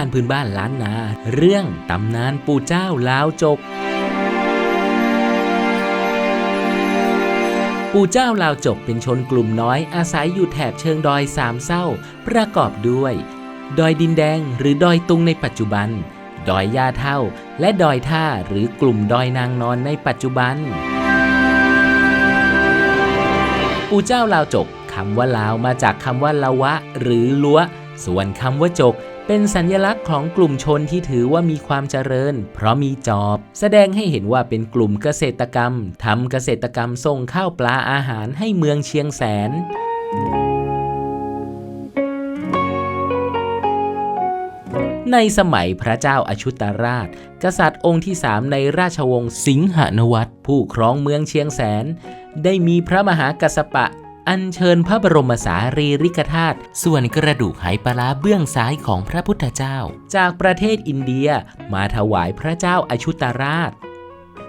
านพื้นบ้านล้านนา เรื่องตำนานปู่เจ้าลาวจก ปู่เจ้าลาวจกเป็นชนกลุ่มน้อยอาศัยอยู่แถบเชิงดอยสามเศร้า ประกอบด้วย ดอยดินแดงหรือดอยตุงในปัจจุบัน ดอยย่าเท่า และดอยท่าหรือกลุ่มดอยนางนอนในปัจจุบัน ปู่เจ้าลาวจกคำว่าลาวมาจากคำว่าละวะ หรือลัวส่วนคำว่าจก เป็นสัญลักษณ์ของกลุ่มชนที่ถือว่ามีความเจริญ เพราะมีจอบ แสดงให้เห็นว่าเป็นกลุ่มเกษตรกรรมทำเกษตรกรรมส่งข้าวปลาอาหารให้เมืองเชียงแสนในสมัยพระเจ้าอาชุตราช กษัตริย์องค์ที่สามในราชวงศ์สิงหนวัตผู้ครองเมืองเชียงแสน ได้มีพระมหากัสสปะ อัญเชิญพระบรมสารีริกธาตุส่วนกระดูกไหปลาร้าเบื้องซ้ายของพระพุทธเจ้า จากประเทศอินเดียมาถวายพระเจ้าอาชุตราช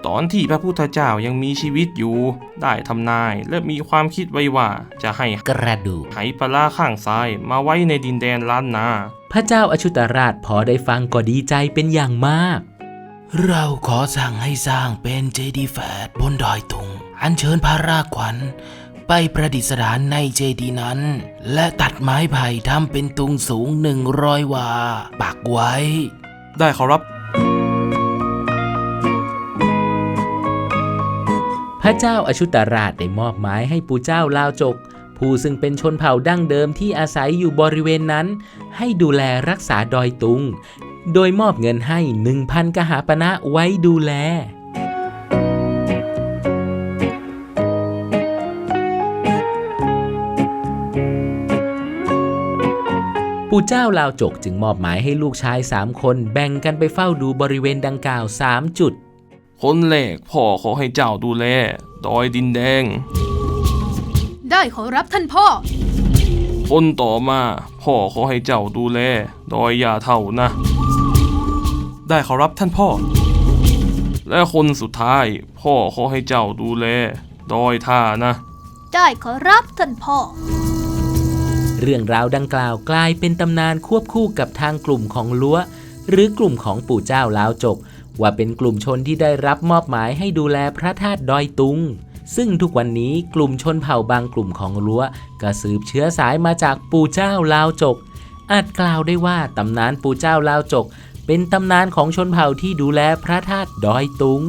ตอนที่พระพุทธเจ้ายังมีชีวิตอยู่ ได้ทำนายและมีความคิดไว้ว่าจะให้กระดูกไหปลาร้าข้างซ้ายมาไว้ในดินแดนล้านนา พระเจ้าอาชุตราชพอได้ฟังก็ดีใจเป็นอย่างมาก เราขอสั่งให้สร้างเป็นเจดีย์แฝดบนดอยตุง อัญเชิญพระราชขวัญ ไปประดิษฐานในเจดีย์นั้น และตัดไม้ไผ่ทำเป็นตุงสูงหนึ่งร้อยวา ปักไว้ ได้ขอรับ พระเจ้าอาชุตราชได้มอบหมายให้ปู่เจ้าลาวจก ผู้ซึ่งเป็นชนเผ่าดั้งเดิมที่อาศัยอยู่บริเวณนั้น ให้ดูแลรักษาดอยตุง โดยมอบเงินให้ 1,000 กหาปณะไว้ดูแล ปู่เจ้าลาวจกจึงมอบหมายให้ลูกชาย3คนแบ่งกันไปเฝ้าดูบริเวณดังกล่าว3จุด คนแรกพ่อขอให้เจ้าดูแลดอยดินแดง ได้ขอรับท่านพ่อ คนต่อมาพ่อขอให้เจ้าดูแลดอยยาเท่านะ ได้ขอรับท่านพ่อ และคนสุดท้าย พ่อขอให้เจ้าดูแลดอยท่านะ ได้ขอรับท่านพ่อ เรื่องราวดังกล่าวกลายเป็นตำนานควบคู่กับทางกลุ่มของลัวหรือกลุ่มของปู่เจ้าลาวจก ว่าเป็นกลุ่มชนที่ได้รับมอบหมายให้ดูแลพระธาตุดอยตุง ซึ่งทุกวันนี้กลุ่มชนเผ่าบางกลุ่มของลัวก็สืบเชื้อสายมาจากปู่เจ้าลาวจก อาจกล่าวได้ว่าตำนานปู่เจ้าลาวจก เป็นตำนานของชนเผ่าที่ดูแลพระธาตุดอยตุง